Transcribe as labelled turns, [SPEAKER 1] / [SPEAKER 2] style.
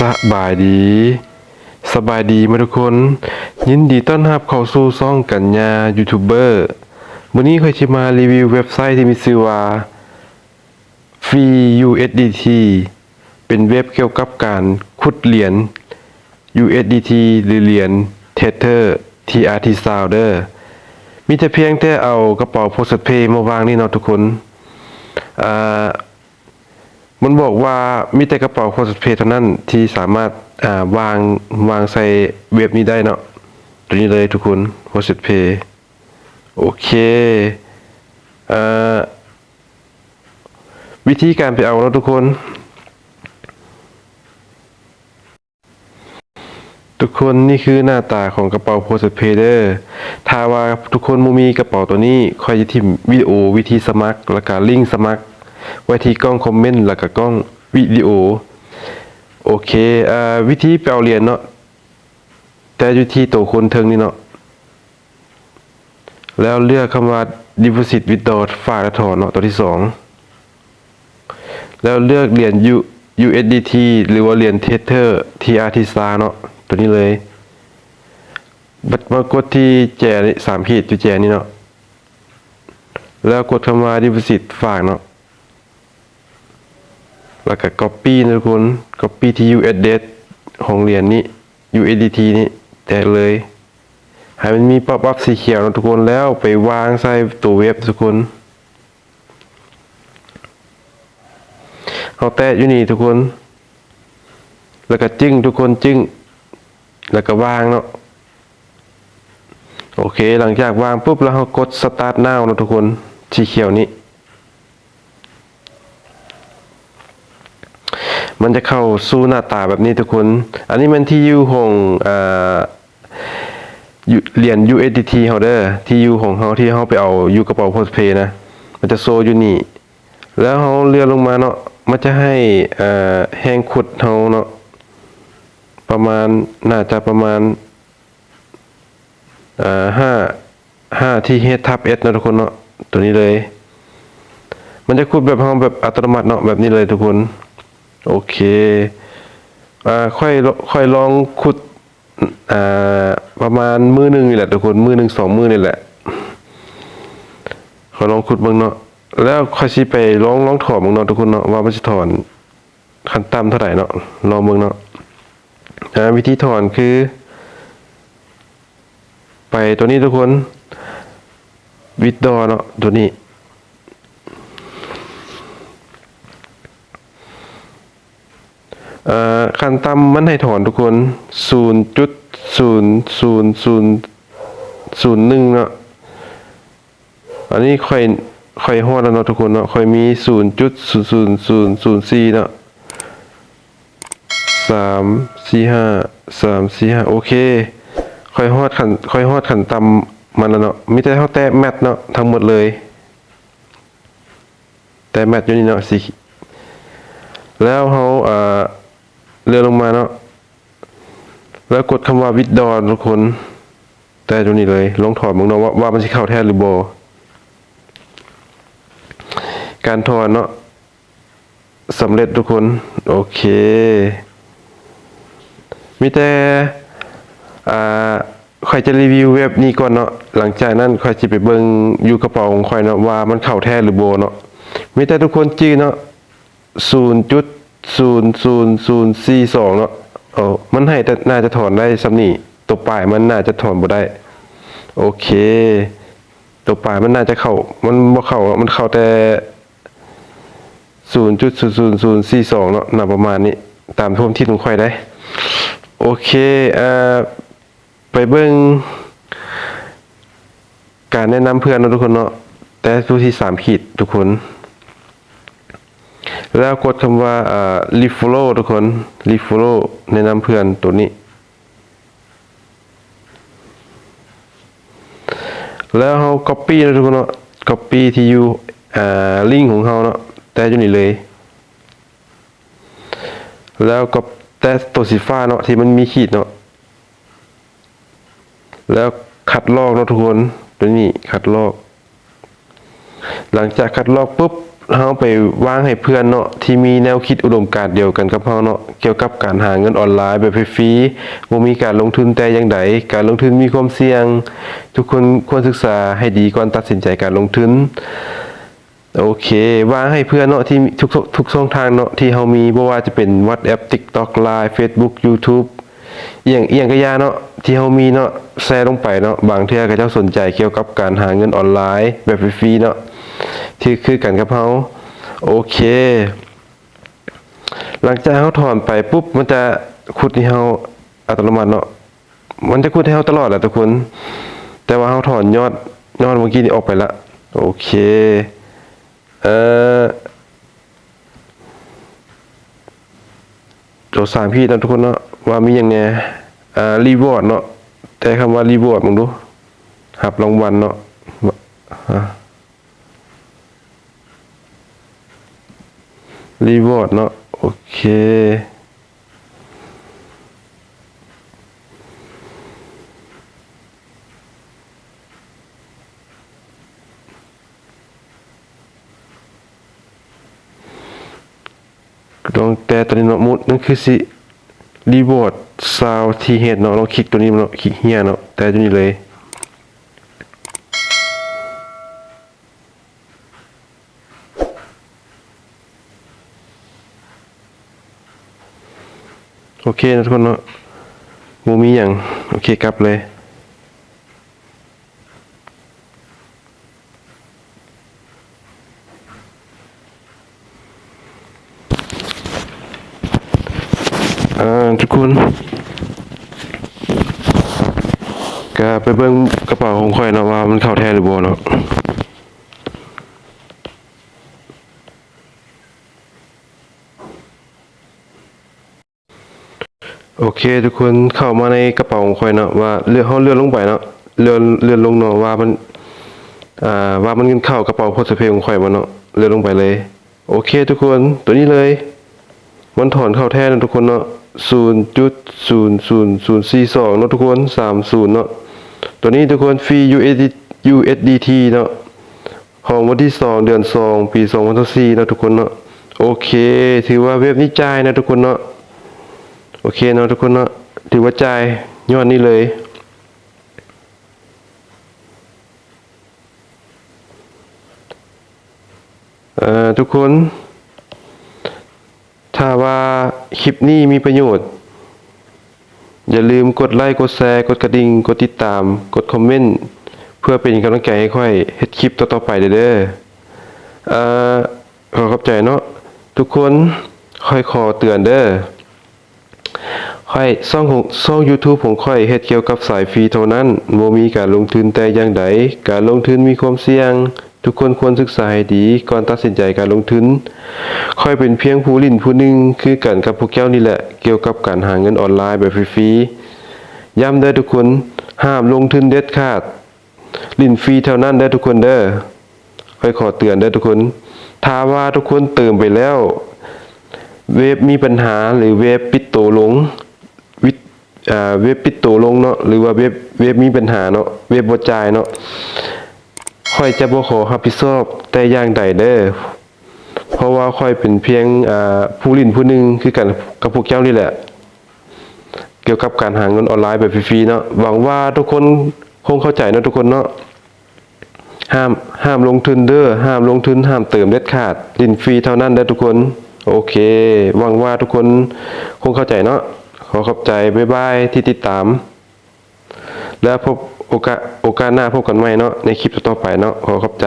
[SPEAKER 1] สบายดี สบายดีมาทุกคน ยินดีต้อนรับเข้าสู่ซ่องกัญญายูทูบเบอร์วันนี้ค่อยจะมารีวิวเว็บไซต์ที่มีชื่อว่า Free USDT เป็นเว็บเกี่ยวกับการขุดเหรียญ USDT หรือเหรียญ Tether TRT Sounder มีแต่เพียงแต่เอากระเป๋าโพสเพย์มาวางนี่เนาะทุกคนอ่า มันบอกว่ามีแต่กระเป๋าโพสเพย์เท่านั้นที่สามารถอ่าวางวางใส่เว็บนี้ได้เนาะตัวนี้เลยทุกคนโพสเพย์โอเคเอ่อวิธีการไปเอาเนาะทุกคน ทุกคนนี่คือหน้าตาของกระเป๋าโพสต์เพเดอร์ถ้าว่าทุกคนมูมีกระเป๋าตัวนี้คอยจะทิมวิดีโอวิธีสมัครแล้วก็ลิงก์สมัคร ไว้ที่กล้องคอมเมนต์แล้วก็กล้องวิดีโอ โอเคเอ่อวิธีไปเอาเหรียญเนาะแต่อยู่ที่ตัวคนเทิงนี่เนาะแล้วเลือกคำว่า deposit withdraw ฝากและถอนเนาะตัวที่สองแล้วเลือกเหรียญ U USDT หรือว่าเหรียญ Tether TRT s a เนาะตัวนี้เลยบัดมากดที่แจนี่สามขีดจุดแจนี่เนาะแล้วกดคำว่า deposit ฝากเนาะ แล้วก็ copy นะทุกคน copy ที่ USDT ของเหรียญนี้ USDT นี้แตะเลยให้มันมีป๊อปอัพสีเขียวนะทุกคนแล้วไปวางใส่ตัวเว็บทุกคนเอาแตะอยู่นี่ทุกคน แล้วก็จึ้งทุกคนจึ้ง แล้วก็วางเนาะโอเค หลังจากวางปุ๊บแล้วเรากด start now นะทุกคนสีเขียวนี้ มันจะเข้าสู่หน้าตาแบบนี้ทุกคน อันนี้มันที่ยู่ของอ่าเหรียญ USDT เฮาเด้อที่ยู่ของเฮาที่เฮาไปเอาอยู่กระเป๋าโพสเพย์นะ มันจะโซอยู่นี่ แล้วเฮาเลื่อนลงมาเนาะ มันจะให้อ่าแห้งขุดเฮาเนาะ ประมาณน่าจะประมาณอ่าห้าห้าที่เฮดทับเอสนะทุกคนเนาะ ตัวนี้เลย มันจะขุดแบบเฮาแบบอัตโนมัติเนาะแบบนี้เลยทุกคน โอเคอ่าค่อยค่อยลองขุดอ่าประมาณมือหนึ่งนี่แหละทุกคนมือหนึ่งสองมือนี่แหละขอลองขุดบิ่งเนาะแล้วค่อยสิไปลองลองถอนบิ่งเนาะทุกคนเนาะว่ามันสิถอนขั้นต่ำเท่าไหร่เนาะลองเบิ่งเนาะอ่าวิธีถอนคือ ไปตัวนี้ทุกคนวิดดอเนาะตัวนี้ เอ่อ ขั้นต่ำมันให้ถอนทุกคน 0.00001เนาะ อันนี้ค่อยค่อยฮอดแล้วเนาะทุกคนเนาะ ค่อยมี 0.00004เนาะ3 4 5 3 4 5โอเค ค่อยฮอดขันค่อยฮอดขันต่ำมันแล้วเนาะมีแต่เฮาแตะแมทเนาะทั้งหมดเลย แต่แมทอยู่นี่เนาะสิแล้วเขาเอ่อ เลื่อนลงมาเนาะแล้วกดคำว่าวิดดอนทุกคน แต่ตรงนี้เลยลองถอดมึงเนาะว่าว่ามันสิเข้าแท้หรือบ่การถอนเนาะสำเร็จทุกคน โอเค มีแต่อ่าค่อยจะรีวิวเว็บนี้ก่อนเนาะหลังจากนั้นค่อยจะไปเบิงอยู่กระเป๋าของค่อยเนาะว่ามันเข้าแท้หรือโบเนาะมีแต่ทุกคนจื้อเนาะศูนย์จุด ศูนย์ศูนย์ศูนย์สี่สองเนาะเออมันให้แต่น่าจะถอนได้สำนี่ตัวปลายมันน่าจะถอนบ่ได้ โอเค ตัวปลายมันน่าจะเข้า มันบ่เข้ามันเข้าแต่ศูนย์จุดศูนย์ศูนย์ศูนย์สี่สองเนาะน่าประมาณนี้ ตามท่วมที่ตรงค่อยได้ โอเคเอ่อไปเบิ่งการแนะนำเพื่อนเนาะทุกคนเนาะแต่ผู้ที่สามขีดทุกคน แล้วกดคำว่าอ่า refollow ทุกคน refollow แนะนำเพื่อนตัวนี้ แล้วเรา copy นะทุกคนเนาะ copy ที่อยู่อ่าลิงก์ของเราเนาะแต่อยู่นี่เลย แล้วก็แต่ตัวสีฟ้าเนาะที่มันมีขีดเนาะแล้วคัดลอกเนาะทุกคนตัวนี้คัดลอก หลังจากคัดลอกปุ๊บ เฮาไปวางให้เพื่อนเนาะที่มีแนวคิดอุดมการณ์เดียวกันกับเฮาเนาะเกี่ยวกับการหาเงินออนไลน์แบบฟรีๆบ่มีการลงทุนแต่อย่างใดการลงทุนมีความเสี่ยง ทุกคนควรศึกษาให้ดีก่อนตัดสินใจการลงทุนโอเควางให้เพื่อนเนาะที่ทุกทุกช่องทางเนาะที่เฮามีบ่ว่าจะเป็น WhatsApp TikTok Line Facebook YouTube เอียงเอียงก็ยาเนาะที่เฮามีเนาะแชร์ลงไปเนาะบางเทื่อก็เจ้าสนใจเกี่ยวกับการหาเงินออนไลน์แบบฟรีๆเนาะ ที่คือกันกับเฮาโอเค หลังจากเฮาถอนไปปุ๊บมันจะขุดให้เฮาอัตโนมัติเนาะมันจะขุดให้เฮาตลอดแหละทุกคน แต่ว่าเฮาถอนยอดยอดเมื่อกี้นี้ออกไปละโอเคเอ่อโจทย์สามพี่นะทุกคนเนาะว่ามีอย่างไงอ่ารีวอร์ดเนาะแต่คำว่ารีวอร์ดมึงดูหับรางวัลเนาะฮะ รีวอร์ดเนาะโอเคลองแต่ตอนนี้เนาะมุดนั่นคือสิรีวอร์ดซาวที่เฮ็ดเนาะลองคลิกตัวนี้เนาะคลิกเฮียเนาะแต่ตัวนี้เลย โอเคนะทุกคนเนาะมูมีอย่าง โอเคกลับเลย อ่า ทุกคนก็ไปเบิ่งกระเป๋าของข่อยเนาะว่ามันเข้าแท้หรือบ่เนาะ โอเค ทุกคนเข้ามาในกระเป๋าของข่อยเนาะว่าเลื่อนเฮาเลื่อนลงไปเนาะเลื่อนเลื่อนลงเนาะว่ามันอ่าว่ามันเงินเข้ากระเป๋าโพสเพย์ของข่อยบ่เนาะเลื่อนลงไปเลย โอเค ทุกคนตัวนี้เลย มันถอนเข้าแท้นะทุกคนเนาะ0.00042เนาะทุกคน30เนาะตัวนี้ทุกคนฟรี USD USDT เนาะของวันที่2เดือน2ปี2024เนาะทุกคนเนาะโอเค ถือว่าเว็บนี้จ่ายนะทุกคนเนาะ โอเคเนาะทุกคนเนาะถือว่าจ่ายยอดนี้เลย เอ่อทุกคน ถ้าว่าคลิปนี้มีประโยชน์ อย่าลืมกดไลค์ กดแชร์ กดกระดิ่ง กดติดตาม กดคอมเมนต์ เพื่อเป็นกำลังใจให้ค่อยเฮ็ดคลิปต่อๆไปเด้อเด้อเอ่อขอขอบใจเนาะทุกคนค่อยขอเตือนเด้อ ค่อยซ่องของซ่อง YouTube ของค่อยเฮ็ดเกี่ยวกับสายฟรีเท่านั้นบ่มีการลงทุนแต่อย่างใดการลงทุนมีความเสี่ยง ทุกคนควรศึกษาให้ดีก่อนตัดสินใจการลงทุน ค่อยเป็นเพียงผู้ลิ้นผู้หนึ่งคือกันกับพวกแก้วนี่แหละ เกี่ยวกับการหาเงินออนไลน์แบบฟรีๆย้ำเด้อทุกคนห้ามลงทุนเด็ดขาด ลิ้นฟรีเท่านั้นเด้อทุกคนเด้อค่อยขอเตือนเด้อทุกคน ถ้าว่าทุกคนเติมไปแล้ว เว็บมีปัญหาหรือเว็บปิดโตวลงวิอ่าเว็บปิดโตวลงเนาะหรือว่าเว็บเว็บมีปัญหาเนาะเว็บบ่จ่ายเนาะค่อยจะบ่ขอรับผิดชอบแต่อย่างใดเด้อเพราะว่าค่อยเป็นเพียงอ่าผู้ลิ้นผู้หนึ่งคือกันกับพวกเจ้านี่แหละ เกี่ยวกับการหาเงินออนไลน์แบบฟรีๆเนาะหวังว่าทุกคนคงเข้าใจเนาะทุกคนเนาะห้ามห้ามลงทุนเด้อห้ามลงทุนห้ามเติมเด็ดขาดลินฟรีเท่านั้นเด้อทุกคน โอเคหวังว่าทุกคนคงเข้าใจเนาะขอขอบใจบ๊ายบายที่ติดตาม แล้วพบโอกาสโอกาสหน้าพบกันใหม่เนาะในคลิปต่อไปเนาะขอขอบใจ